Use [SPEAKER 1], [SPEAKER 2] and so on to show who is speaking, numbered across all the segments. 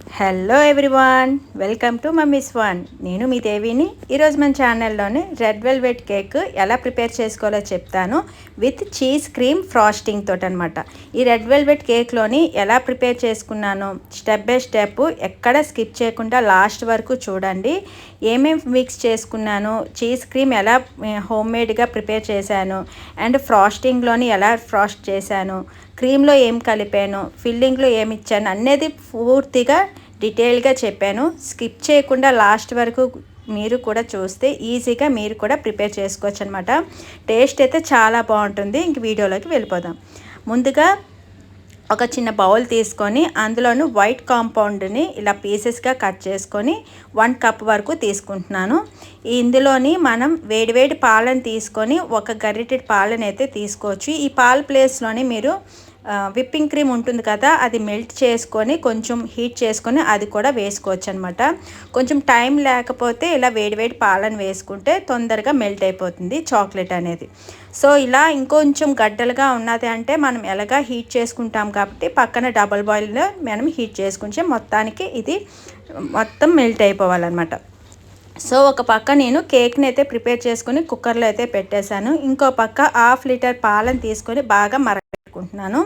[SPEAKER 1] Hello everyone welcome to mummy's one నేను మీ దేవిని. ఈరోజు మన ఛానల్లోని రెడ్ వెల్వెట్ కేక్ ఎలా ప్రిపేర్ చేసుకోవాలో చెప్తాను. విత్ చీజ్ క్రీమ్ ఫ్రాస్టింగ్ తోటి అనమాట ఈ రెడ్ వెల్వెట్ కేక్లోని ఎలా ప్రిపేర్ చేసుకున్నాను స్టెప్ బై స్టెప్ ఎక్కడ స్కిప్ చేయకుండా లాస్ట్ వరకు చూడండి. ఏమేమి మిక్స్ చేసుకున్నాను చీజ్ క్రీమ్ ఎలా హోమ్ మేడ్గా ప్రిపేర్ చేశాను అండ్ ఫ్రాస్టింగ్లోని ఎలా ఫ్రాస్ట్ చేశాను క్రీమ్లో ఏం కలిపాను ఫిల్లింగ్లో ఏమి ఇచ్చాను అనేది పూర్తిగా డీటెయిల్గా చెప్పాను. స్కిప్ చేయకుండా లాస్ట్ వరకు మీరు కూడా చూస్తే ఈజీగా మీరు కూడా ప్రిపేర్ చేసుకోవచ్చు అనమాట టేస్ట్ అయితే చాలా బాగుంటుంది. ఇంక వీడియోలోకి వెళ్ళిపోదాం. ముందుగా ఒక చిన్న బౌల్ తీసుకొని అందులోను వైట్ కాంపౌండ్ని ఇలా పీసెస్గా కట్ చేసుకొని వన్ కప్ వరకు తీసుకుంటున్నాను. ఇందులోని మనం వేడివేడి పాలను తీసుకొని ఒక గరిటెడ్ పాలను అయితే తీసుకోవచ్చు. ఈ పాల ప్లేస్లోని మీరు విప్పింగ్ క్రీమ్ ఉంటుంది కదా అది మెల్ట్ చేసుకొని కొంచెం హీట్ చేసుకొని అది కూడా వేసుకోవచ్చు అనమాట కొంచెం టైం లేకపోతే ఇలా వేడివేడి పాలను వేసుకుంటే తొందరగా మెల్ట్ అయిపోతుంది చాక్లెట్ అనేది. సో ఇలా ఇంకొంచెం గడ్డలుగా ఉన్నది అంటే మనం ఎలాగా హీట్ చేసుకుంటాం కాబట్టి పక్కన డబల్ బాయిల్లో మనం హీట్ చేసుకుంటే మొత్తానికి ఇది మొత్తం మెల్ట్ అయిపోవాలన్నమాట. సో ఒక పక్క నేను కేక్ని అయితే ప్రిపేర్ చేసుకుని కుక్కర్లో అయితే పెట్టేశాను. ఇంకో పక్క హాఫ్ లీటర్ పాలను తీసుకొని బాగా మరగపెట్టుకుంటున్నాను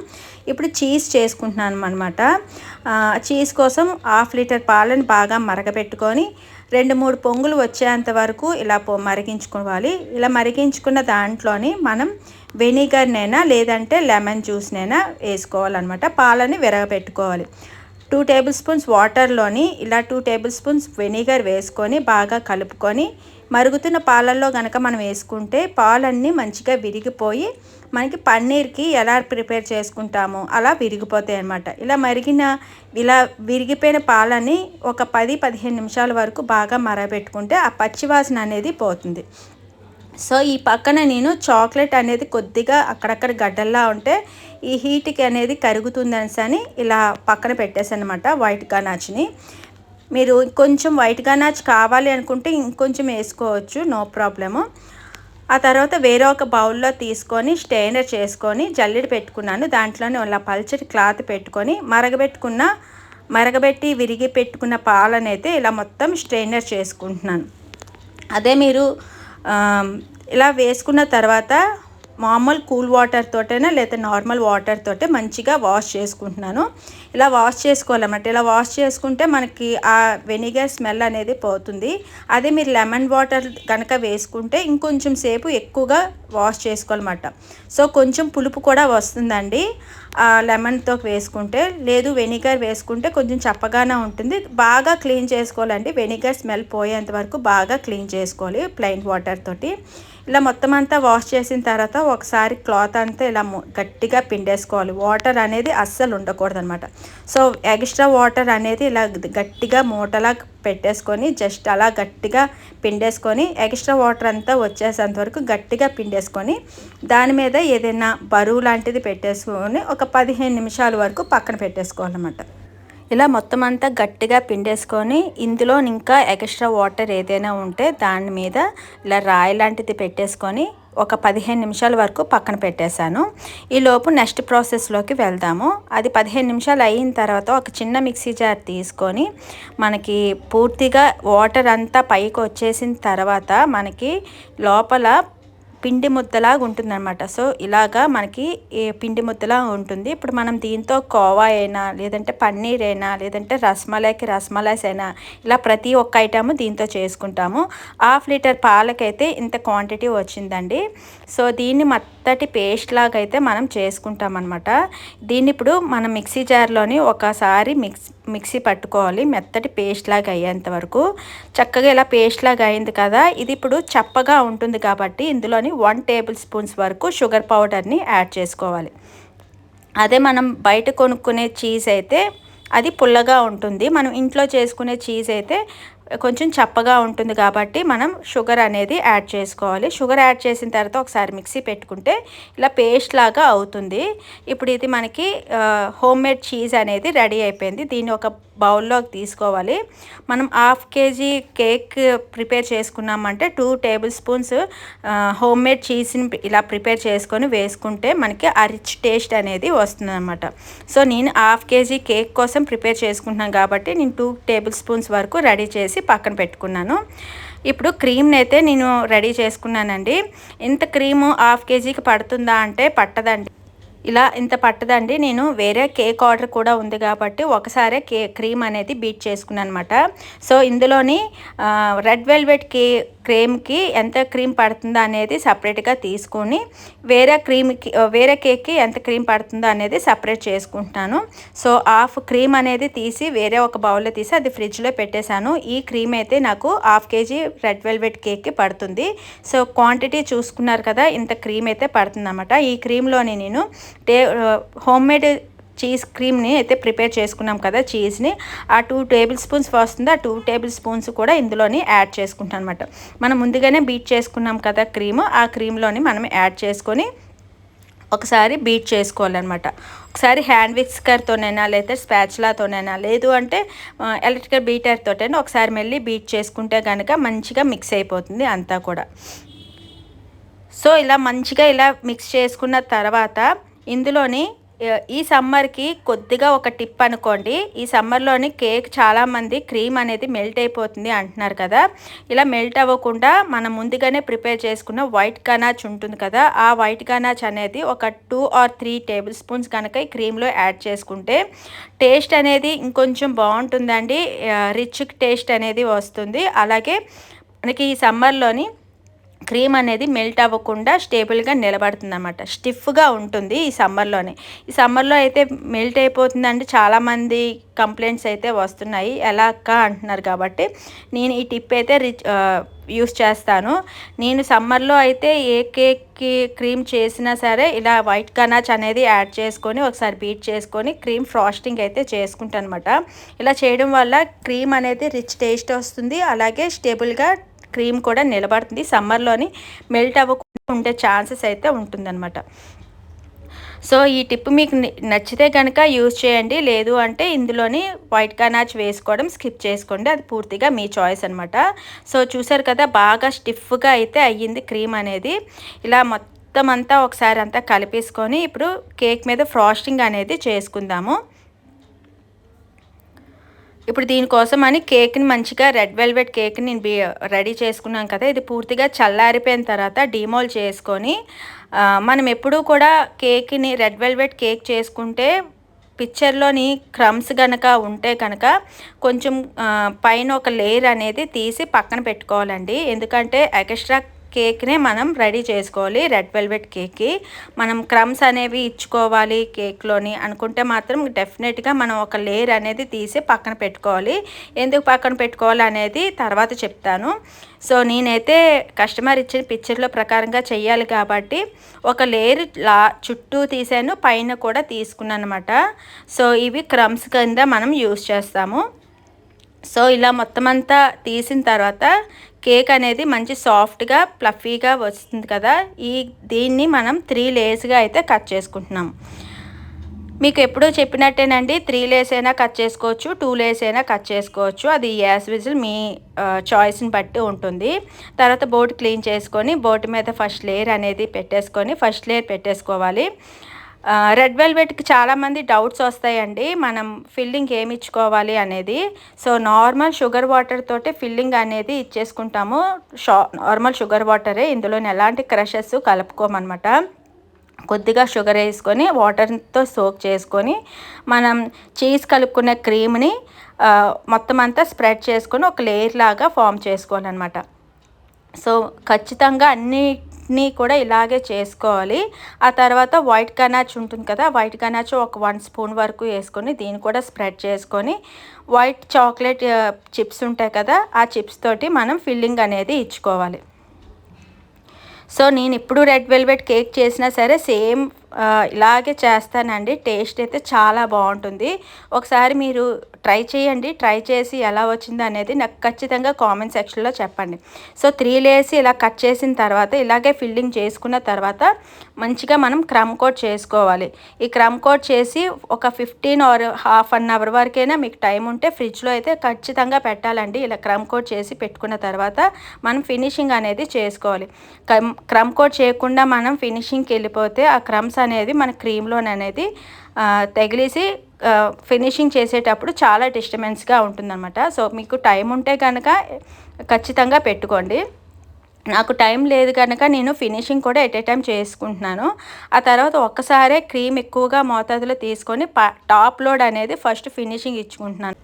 [SPEAKER 1] ఇప్పుడు చీజ్ చేసుకుంటున్నాను అనమాట చీజ్ కోసం హాఫ్ లీటర్ పాలను బాగా మరగపెట్టుకొని రెండు మూడు పొంగులు వచ్చేంత వరకు ఇలా పొ మరిగించుకోవాలి. ఇలా మరిగించుకున్న దాంట్లోని మనం వెనిగర్నైనా లేదంటే లెమన్ జ్యూస్నైనా వేసుకోవాలన్నమాట. పాలని విరగపెట్టుకోవాలి టూ టేబుల్ స్పూన్స్ వాటర్లోని ఇలా టూ టేబుల్ స్పూన్స్ వెనిగర్ వేసుకొని బాగా కలుపుకొని మరుగుతున్న పాలల్లో కనుక మనం వేసుకుంటే పాలన్నీ మంచిగా విరిగిపోయి మనకి పన్నీర్కి ఎలా ప్రిపేర్ చేసుకుంటామో అలా విరిగిపోతాయి అన్నమాట. ఇలా మరిగిన ఇలా విరిగిపోయిన పాలని ఒక పది పదిహేను నిమిషాల వరకు బాగా మరబెట్టుకుంటే ఆ పచ్చివాసన అనేది పోతుంది. సో ఈ పక్కన నేను చాక్లెట్ అనేది కొద్దిగా అక్కడక్కడ గడ్డల్లా ఉంటే ఈ హీట్కి అనేది కరుగుతుందనేసి అని ఇలా పక్కన పెట్టేసాను అనమాట వైట్ గనాచ్ని మీరు కొంచెం వైట్ గనాచ్ కావాలి అనుకుంటే ఇంకొంచెం వేసుకోవచ్చు నో ప్రాబ్లము ఆ తర్వాత వేరే ఒక బౌల్లో తీసుకొని స్టెయినర్ చేసుకొని జల్లెడ పెట్టుకున్నాను. దాంట్లోనే అలా పల్చటి క్లాత్ పెట్టుకొని మరగబెట్టుకున్న మరగబెట్టి విరిగి పెట్టుకున్న పాలనైతే ఇలా మొత్తం స్ట్రెయినర్ చేసుకుంటున్నాను. అదే మీరు ఇలా వేసుకున్న తర్వాత మామూలు కూల్ వాటర్ తోటైనా లేదా నార్మల్ వాటర్ తోటే మంచిగా వాష్ చేసుకుంటున్నాను. ఇలా వాష్ చేసుకోవాలన్నమాట. ఇలా వాష్ చేసుకుంటే మనకి ఆ వెనిగర్ స్మెల్ అనేది పోతుంది. అదే మీరు లెమన్ వాటర్ కనుక వేసుకుంటే ఇంకొంచెం సేపు ఎక్కువగా వాష్ చేసుకోవాలన్నమాట. సో కొంచెం పులుపు కూడా వస్తుందండి. లెమన్తో వేసుకుంటే లేదు వెనిగర్ వేసుకుంటే కొంచెం చప్పగానే ఉంటుంది. బాగా క్లీన్ చేసుకోవాలండి వెనిగర్ స్మెల్ పోయేంత వరకు బాగా క్లీన్ చేసుకోవాలి ప్లెయిన్ వాటర్ తోటి. ఇలా మొత్తం అంతా వాష్ చేసిన తర్వాత ఒకసారి క్లాత్ అంతా ఇలా గట్టిగా పిండేసుకోవాలి. వాటర్ అనేది అస్సలు ఉండకూడదు అనమాట సో ఎక్స్ట్రా వాటర్ అనేది ఇలా గట్టిగా మూటలా పెట్టేసుకొని జస్ట్ అలా గట్టిగా పిండేసుకొని ఎక్స్ట్రా వాటర్ అంతా వచ్చేసేంత వరకు గట్టిగా పిండేసుకొని దాని మీద ఏదైనా బరువు లాంటిది పెట్టేసుకొని ఒక పదిహేను నిమిషాల వరకు పక్కన పెట్టేసుకోవాలన్నమాట. ఇలా మొత్తం అంతా గట్టిగా పిండేసుకొని ఇందులో ఇంకా ఎక్స్ట్రా వాటర్ ఏదైనా ఉంటే దాని మీద ఇలా రాయి లాంటిది పెట్టేసుకొని ఒక పదిహేను నిమిషాల వరకు పక్కన పెట్టేశాను. ఈలోపు నెక్స్ట్ ప్రాసెస్లోకి వెళ్దాము. అది పదిహేను నిమిషాలు అయిన తర్వాత ఒక చిన్న మిక్సీ జార్ తీసుకొని మనకి పూర్తిగా వాటర్ అంతా పైకి వచ్చేసిన తర్వాత మనకి లోపల పిండి ముద్దలాగా ఉంటుందన్నమాట. సో ఇలాగా మనకి పిండి ముద్దలా ఉంటుంది. ఇప్పుడు మనం దీంతో కోవా అయినా లేదంటే పన్నీర్ అయినా లేదంటే రసమలైకి రస్మలైస్ అయినా ఇలా ప్రతి ఒక్క ఐటమ్ దీంతో చేసుకుంటాము. హాఫ్ లీటర్ పాలకైతే ఇంత క్వాంటిటీ వచ్చిందండి. సో దీన్ని మొత్తటి పేస్ట్ లాగా అయితే మనం చేసుకుంటాం అనమాట దీన్ని ఇప్పుడు మనం మిక్సీ జార్లోని ఒకసారి మిక్స్ మిక్సీ పట్టుకోవాలి. మెత్తటి పేస్ట్ లాగా అయ్యేంత వరకు. చక్కగా ఇలా పేస్ట్ లాగా అయింది కదా. ఇది ఇప్పుడు చప్పగా ఉంటుంది కాబట్టి ఇందులోని వన్ టేబుల్ స్పూన్స్ వరకు షుగర్ పౌడర్ని యాడ్ చేసుకోవాలి. అదే మనం బయట కొనుక్కునే చీజ్ అయితే అది పుల్లగా ఉంటుంది. మనం ఇంట్లో చేసుకునే చీజ్ అయితే కొంచెం చప్పగా ఉంటుంది కాబట్టి మనం షుగర్ అనేది యాడ్ చేసుకోవాలి. షుగర్ యాడ్ చేసిన తర్వాత ఒకసారి మిక్సీ పెట్టుకుంటే ఇలా పేస్ట్ లాగా అవుతుంది. ఇప్పుడు ఇది మనకి హోమ్ మేడ్ చీజ్ అనేది రెడీ అయిపోయింది. దీన్ని ఒక బౌల్లోకి తీసుకోవాలి. మనం హాఫ్ కేజీ కేక్ ప్రిపేర్ చేసుకున్నామంటే two table spoons homemade చీజ్ని ఇలా ప్రిపేర్ చేసుకొని వేసుకుంటే మనకి ఆ రిచ్ టేస్ట్ అనేది వస్తుందన్నమాట. సో నేను హాఫ్ కేజీ కేక్ కోసం ప్రిపేర్ చేసుకుంటున్నాను కాబట్టి నేను టూ టేబుల్ స్పూన్స్ వరకు రెడీ చేసి పక్కన పెట్టుకున్నాను. ఇప్పుడు క్రీమ్ని అయితే నేను రెడీ చేసుకున్నానండి. ఇంత క్రీము హాఫ్ కేజీకి పడుతుందా అంటే పట్టదండి. ఇలా ఇంత పట్టదండి. నేను వేరే కేక్ ఆర్డర్ కూడా ఉంది కాబట్టి ఒకసారి కే క్రీమ్ అనేది బీట్ చేసుకున్నాను అనమాట సో ఇందులోని రెడ్ వెల్వెట్ కే క్రీమ్కి ఎంత క్రీమ్ పడుతుందో అనేది సపరేట్గా తీసుకొని వేరే క్రీమ్కి వేరే కేక్కి ఎంత క్రీమ్ పడుతుందో అనేది సపరేట్ చేసుకుంటున్నాను సో హాఫ్ క్రీమ్ అనేది తీసి వేరే ఒక బౌల్లో తీసి అది ఫ్రిడ్జ్లో పెట్టేశాను. ఈ క్రీమ్ అయితే నాకు హాఫ్ కేజీ రెడ్ వెల్వెట్ కేక్కి పడుతుంది. సో క్వాంటిటీ చూసుకున్నారు కదా ఇంత క్రీమ్ అయితే పడుతుంది అనమాట ఈ క్రీమ్లోని నేను టే హోమ్ మేడ్ చీజ్ క్రీమ్ని అయితే ప్రిపేర్ చేసుకున్నాం కదా చీజ్ని ఆ టూ టేబుల్ స్పూన్స్ వస్తుంది ఆ టూ టేబుల్ స్పూన్స్ కూడా ఇందులోని యాడ్ చేసుకుంటాం అనమాట మనం ముందుగానే బీట్ చేసుకున్నాం కదా క్రీమ్ ఆ క్రీమ్లోని మనం యాడ్ చేసుకొని ఒకసారి బీట్ చేసుకోవాలన్నమాట. ఒకసారి హ్యాండ్ విక్స్కర్తోనైనా లేదా స్పాచ్లాతోనైనా లేదు అంటే ఎలక్ట్రికల్ బీటర్తోటైనా ఒకసారి మళ్ళీ బీట్ చేసుకుంటే కనుక మంచిగా మిక్స్ అయిపోతుంది అంతా కూడా. సో ఇలా మంచిగా ఇలా మిక్స్ చేసుకున్న తర్వాత ఇందులోని ఈ సమ్మర్కి కొద్దిగా ఒక టిప్ అనుకోండి. ఈ సమ్మర్లోని కేక్ చాలామంది క్రీమ్ అనేది మెల్ట్ అయిపోతుంది అంటున్నారు కదా. ఇలా మెల్ట్ అవ్వకుండా మనం ముందుగానే ప్రిపేర్ చేసుకున్న వైట్ గనాచ్ ఉంటుంది కదా. ఆ వైట్ గనాచ్ అనేది ఒక two or three tablespoons కనుక ఈ క్రీమ్లో యాడ్ చేసుకుంటే టేస్ట్ అనేది ఇంకొంచెం బాగుంటుందండి. రిచ్ టేస్ట్ అనేది వస్తుంది. అలాగే మనకి ఈ సమ్మర్లోని క్రీమ్ అనేది మెల్ట్ అవ్వకుండా స్టేబుల్గా నిలబడుతుంది అనమాట స్టిఫ్గా ఉంటుంది ఈ సమ్మర్లోనే. ఈ సమ్మర్లో అయితే మెల్ట్ అయిపోతుందంటే చాలామంది కంప్లైంట్స్ అయితే వస్తున్నాయి. ఎలా అక్క అంటున్నారు కాబట్టి నేను ఈ టిప్ అయితే రిచ్ యూస్ చేస్తాను. నేను సమ్మర్లో అయితే ఏ కేక్కి క్రీమ్ చేసినా సరే ఇలా వైట్ కనాచ్ అనేది యాడ్ చేసుకొని ఒకసారి బీట్ చేసుకొని క్రీమ్ ఫ్రాస్టింగ్ అయితే చేసుకుంటాను అనమాట ఇలా చేయడం వల్ల క్రీమ్ అనేది రిచ్ టేస్ట్ వస్తుంది. అలాగే స్టేబుల్గా క్రీమ్ కూడా నిలబడుతుంది. సమ్మర్లోని మెల్ట్ అవ్వకుండా ఉండే ఛాన్సెస్ అయితే ఉంటుందన్నమాట. సో ఈ టిప్ మీకు నచ్చితే కనుక యూజ్ చేయండి. లేదు అంటే ఇందులోని వైట్ కనాచ్ వేసుకోవడం స్కిప్ చేసుకోండి. అది పూర్తిగా మీ చాయిస్ అనమాట సో చూసారు కదా బాగా స్టిఫ్గా అయితే అయ్యింది క్రీమ్ అనేది. ఇలా మొత్తం అంతా ఒకసారి అంతా కలిపేసుకొని ఇప్పుడు కేక్ మీద ఫ్రాస్టింగ్ అనేది చేసుకుందాము. ఇప్పుడు దీనికోసం అని కేక్ని మంచిగా రెడ్ వెల్వెట్ కేక్ని నేను రెడీ చేసుకున్నాను కదా. ఇది పూర్తిగా చల్లారిపోయిన తర్వాత డిమోల్ చేసుకొని మనం ఎప్పుడూ కూడా కేక్ని రెడ్ వెల్వెట్ కేక్ చేసుకుంటే పిక్చర్లోని క్రమ్స్ కనుక ఉంటే కనుక కొంచెం పైన ఒక లేయర్ అనేది తీసి పక్కన పెట్టుకోవాలండి. ఎందుకంటే ఎక్స్ట్రా కేక్నే మనం రెడీ చేసుకోవాలి రెడ్ వెల్వెట్ కేక్కి. మనం క్రమ్స్ అనేవి ఇచ్చుకోవాలి కేక్లోని అనుకుంటే మాత్రం డెఫినెట్గా మనం ఒక లేయర్ అనేది తీసి పక్కన పెట్టుకోవాలి. ఎందుకు పక్కన పెట్టుకోవాలి అనేది తర్వాత చెప్తాను. సో నేనైతే కస్టమర్ ఇచ్చిన పిక్చర్లో ప్రకారంగా చెయ్యాలి కాబట్టి ఒక లేయర్ లా చుట్టూ తీసాను పైన కూడా తీసుకున్నాను అనమాట సో ఇవి క్రమ్స్ కింద మనం యూస్ చేస్తాము. సో ఇలా మొత్తం అంతా తీసిన తర్వాత కేక్ అనేది మంచి సాఫ్ట్గా ప్లఫీగా వస్తుంది కదా. ఈ దీన్ని మనం త్రీ లేయర్స్గా అయితే కట్ చేసుకుంటున్నాం. మీకు ఎప్పుడూ చెప్పినట్టేనండి త్రీ లేస్ అయినా కట్ చేసుకోవచ్చు టూ లేస్ అయినా కట్ చేసుకోవచ్చు. అది యాస్ విజిల్ మీ చాయిస్ని బట్టి ఉంటుంది. తర్వాత బోట్ క్లీన్ చేసుకొని బోట్ మీద ఫస్ట్ లేయర్ అనేది పెట్టేసుకొని ఫస్ట్ లేయర్ పెట్టేసుకోవాలి. రెడ్ వెల్వెట్కి చాలామంది డౌట్స్ వస్తాయండి. మనం ఫిల్లింగ్ ఏమి ఇచ్చుకోవాలి అనేది. సో నార్మల్ షుగర్ వాటర్ తోటి ఫిల్లింగ్ అనేది ఇచ్చేసుకుంటాము. షా నార్మల్ షుగర్ వాటరే. ఇందులో ఎలాంటి క్రషెస్ కలుపుకోమన్నమాట కొద్దిగా షుగర్ వేసుకొని వాటర్తో సోక్ చేసుకొని మనం చీజ్ కలుపుకున్న క్రీమ్ని మొత్తం అంతా స్ప్రెడ్ చేసుకొని ఒక లేయర్ లాగా ఫామ్ చేసుకోవాలన్నమాట సో ఖచ్చితంగా అన్నిటినీ కూడా ఇలాగే చేసుకోవాలి. ఆ తర్వాత వైట్ కనాచ్ ఉంటుంది కదా వైట్ కనాచ్ ఒక వన్ స్పూన్ వరకు వేసుకొని దీన్ని కూడా స్ప్రెడ్ చేసుకొని వైట్ చాక్లెట్ చిప్స్ ఉంటాయి కదా ఆ చిప్స్ తోటి మనం ఫిల్లింగ్ అనేది ఇచ్చుకోవాలి. సో నేను ఇప్పుడు రెడ్ వెల్వెట్ కేక్ చేసినా సరే సేమ్ ఇలాగే చేస్తానండి. టేస్ట్ అయితే చాలా బాగుంటుంది. ఒకసారి మీరు ట్రై చేయండి. ట్రై చేసి ఎలా వచ్చింది అనేది నాకు ఖచ్చితంగా కామెంట్ సెక్షన్లో చెప్పండి. సో త్రీ లేసి ఇలా కట్ చేసిన తర్వాత ఇలాగే ఫిల్లింగ్ చేసుకున్న తర్వాత మంచిగా మనం క్రమ్ కోట్ చేసుకోవాలి. ఈ క్రమ్ కోట్ చేసి ఒక fifteen or half an hour వరకైనా మీకు టైం ఉంటే ఫ్రిడ్జ్లో అయితే ఖచ్చితంగా పెట్టాలండి. ఇలా క్రమ్ కోట్ చేసి పెట్టుకున్న తర్వాత మనం ఫినిషింగ్ అనేది చేసుకోవాలి. క్రమ్ క్రమ్ కోట్ చేయకుండా మనం ఫినిషింగ్కి వెళ్ళిపోతే ఆ క్రమ్స్ అనేది మన క్రీమ్లోన్ అనేది తగిలేసి ఫినిషింగ్ చేసేటప్పుడు చాలా డిస్టర్బెన్స్గా ఉంటుందన్నమాట. సో మీకు టైం ఉంటే కనుక ఖచ్చితంగా పెట్టుకోండి. నాకు టైం లేదు కనుక నేను ఫినిషింగ్ కూడా ఎట్ ఏ టైం చేసుకుంటున్నాను. ఆ తర్వాత ఒక్కసారే క్రీమ్ ఎక్కువగా మోతాదులో తీసుకొని టాప్ లోడ్ అనేది ఫస్ట్ ఫినిషింగ్ ఇచ్చుకుంటున్నాను.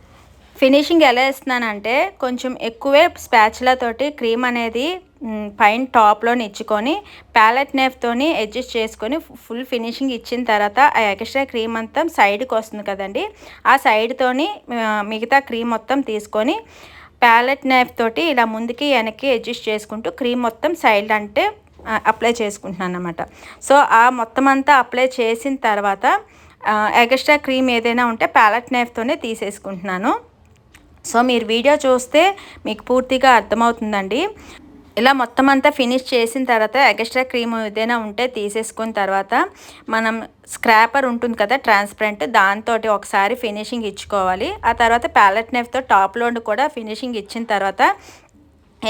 [SPEAKER 1] ఫినిషింగ్ ఎలా ఇస్తున్నానంటే కొంచెం ఎక్కువే స్పాచ్లతోటి క్రీమ్ అనేది పైన టాప్లో ఇచ్చుకొని ప్యాలెట్ నేఫ్తోని అడ్జస్ట్ చేసుకొని ఫుల్ ఫినిషింగ్ ఇచ్చిన తర్వాత ఆ ఎక్స్ట్రా క్రీమ్ అంతా సైడ్కి వస్తుంది కదండి. ఆ సైడ్తోని మిగతా క్రీమ్ మొత్తం తీసుకొని ప్యాలెట్ నైఫ్ తోటి ఇలా ముందుకి వెనక్కి అడ్జస్ట్ చేసుకుంటూ క్రీమ్ మొత్తం సైడ్ అంటే అప్లై చేసుకుంటున్నాను అనమాట సో ఆ మొత్తం అంతా అప్లై చేసిన తర్వాత ఎక్స్ట్రా క్రీమ్ ఏదైనా ఉంటే ప్యాలెట్ నైఫ్తోనే తీసేసుకుంటున్నాను. సో మీరు వీడియో చూస్తే మీకు పూర్తిగా అర్థమవుతుందండి. ఇలా మొత్తం అంతా ఫినిష్ చేసిన తర్వాత ఎక్స్ట్రా క్రీమ్ ఏదైనా ఉంటే తీసేసుకున్న తర్వాత మనం స్క్రాపర్ ఉంటుంది కదా ట్రాన్స్పరెంట్ దాంతో ఒకసారి ఫినిషింగ్ ఇచ్చుకోవాలి. ఆ తర్వాత ప్యాలెట్ నైఫ్తో టాప్ కూడా ఫినిషింగ్ ఇచ్చిన తర్వాత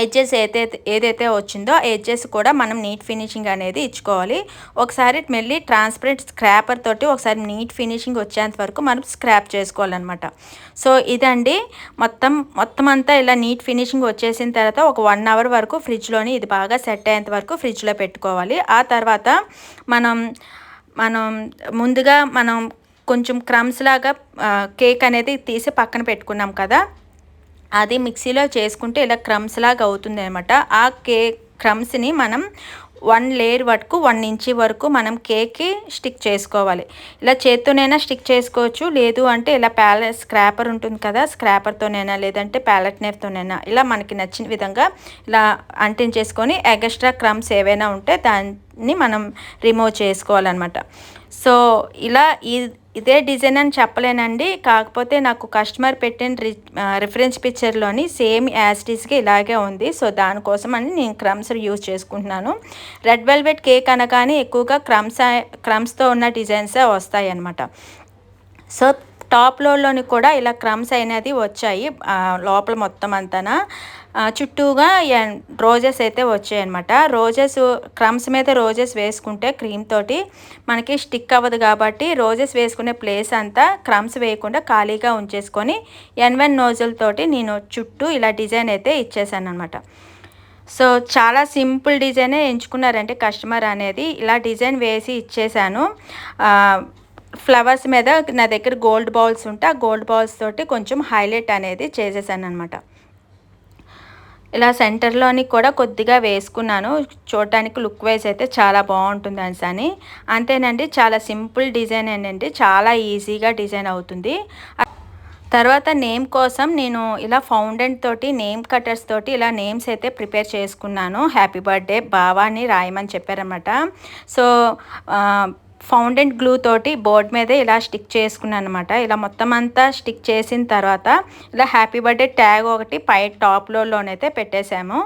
[SPEAKER 1] ఎడ్జెస్ ఏదైతే ఏదైతే వచ్చిందో ఎడ్జెస్ కూడా మనం నీట్ ఫినిషింగ్ అనేది ఇచ్చుకోవాలి. ఒకసారి మళ్ళీ ట్రాన్స్పరెంట్ స్క్రాపర్ తోటి ఒకసారి నీట్ ఫినిషింగ్ వచ్చేంత వరకు మనం స్క్రాప్ చేసుకోవాలన్నమాట. సో ఇదండి. మొత్తం మొత్తం అంతా ఇలా నీట్ ఫినిషింగ్ వచ్చేసిన తర్వాత ఒక వన్ అవర్ వరకు ఫ్రిడ్జ్లోని ఇది బాగా సెట్ అయ్యేంత వరకు ఫ్రిడ్జ్లో పెట్టుకోవాలి. ఆ తర్వాత మనం మనం ముందుగా మనం కొంచెం క్రమ్స్ లాగా కేక్ అనేది తీసి పక్కన పెట్టుకున్నాం కదా. అది మిక్సీలో చేసుకుంటే ఇలా క్రమ్స్ లాగా అవుతుంది అనమాట ఆ కేక్ క్రమ్స్ని మనం వన్ లేయర్ వరకు వన్ ఇంచి వరకు మనం కేక్కి స్టిక్ చేసుకోవాలి. ఇలా చేత్తోనైనా స్టిక్ చేసుకోవచ్చు. లేదు అంటే ఇలా ప్యాల స్క్రాపర్ ఉంటుంది కదా స్క్రాపర్తోనైనా లేదంటే ప్యాలెట్ నేర్తోనైనా ఇలా మనకి నచ్చిన విధంగా ఇలా అంటించేసుకొని ఎగస్ట్రా క్రమ్స్ ఏవైనా ఉంటే దాన్ని మనం రిమూవ్ చేసుకోవాలన్నమాట. సో ఇలా ఈ ఇదే డిజైన్ అని చెప్పలేనండి. కాకపోతే నాకు కస్టమర్ పెట్టిన రిఫరెన్స్ పిక్చర్లోని సేమ్ యాస్టీస్కి ఇలాగే ఉంది. సో దానికోసం అని నేను క్రమ్స్ యూజ్ చేసుకుంటున్నాను. రెడ్ వెల్వెట్ కేక్ అనగానే ఎక్కువగా క్రమ్స్ క్రమ్స్తో ఉన్న డిజైన్సే వస్తాయి అన్నమాట సో టాప్ కూడా ఇలా క్రమ్స్ అనేది వచ్చాయి లోపల మొత్తం అంతా చుట్టూగా రోజెస్ అయితే వచ్చాయి అనమాట రోజెస్ క్రమ్స్ మీద రోజెస్ వేసుకుంటే క్రీమ్ తోటి మనకి స్టిక్ అవ్వదు కాబట్టి రోజెస్ వేసుకునే ప్లేస్ అంతా క్రమ్స్ వేయకుండా ఖాళీగా ఉంచేసుకొని ఎన్వెన్ నోజుల్ తోటి నేను చుట్టూ ఇలా డిజైన్ అయితే ఇచ్చేసాను అనమాట సో చాలా సింపుల్ డిజైనే ఎంచుకున్నారంటే కస్టమర్ అనేది ఇలా డిజైన్ వేసి ఇచ్చేసాను. ఫ్లవర్స్ మీద నా దగ్గర గోల్డ్ బాల్స్ ఉంటే ఆ గోల్డ్ బాల్స్ తోటి కొంచెం హైలైట్ అనేది చేసేసాను అనమాట ఇలా సెంటర్లోని కూడా కొద్దిగా వేసుకున్నాను. చూడటానికి లుక్ వైజ్ అయితే చాలా బాగుంటుంది అని అంతేనండి చాలా సింపుల్ డిజైన్ ఏంటంటే చాలా ఈజీగా డిజైన్ అవుతుంది. తర్వాత నేమ్ కోసం నేను ఇలా ఫౌండెంట్ తోటి నేమ్ కటర్స్ తోటి ఇలా నేమ్స్ అయితే ప్రిపేర్ చేసుకున్నాను. హ్యాపీ బర్త్డే బావాని రాయమని చెప్పారనమాట సో ఫౌండెంట్ గ్లూ తోటి బోర్డ్ మీద ఇలా స్టిక్ చేసుకున్నాను అనమాట ఇలా మొత్తం అంతా స్టిక్ చేసిన తర్వాత ఇలా హ్యాపీ బర్త్డే ట్యాగ్ ఒకటి పై టాప్లోనైతే పెట్టేశాము.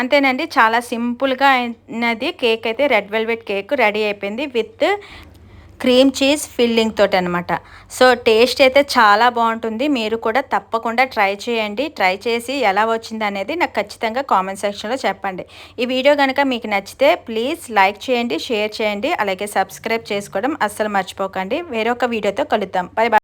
[SPEAKER 1] అంతేనండి చాలా సింపుల్గా అయినది కేక్ అయితే రెడ్ వెల్వెట్ కేక్ రెడీ అయిపోయింది విత్ క్రీమ్ చీజ్ ఫిల్లింగ్ తోటి అనమాట సో టేస్ట్ అయితే చాలా బాగుంటుంది. మీరు కూడా తప్పకుండా ట్రై చేయండి. ట్రై చేసి ఎలా వచ్చింది అనేది నాకు ఖచ్చితంగా కామెంట్ సెక్షన్లో చెప్పండి. ఈ వీడియో కనుక మీకు నచ్చితే ప్లీజ్ లైక్ చేయండి షేర్ చేయండి అలాగే సబ్స్క్రైబ్ చేసుకోవడం అస్సలు మర్చిపోకండి. వేరొక వీడియోతో కలుద్దాం. Bye bye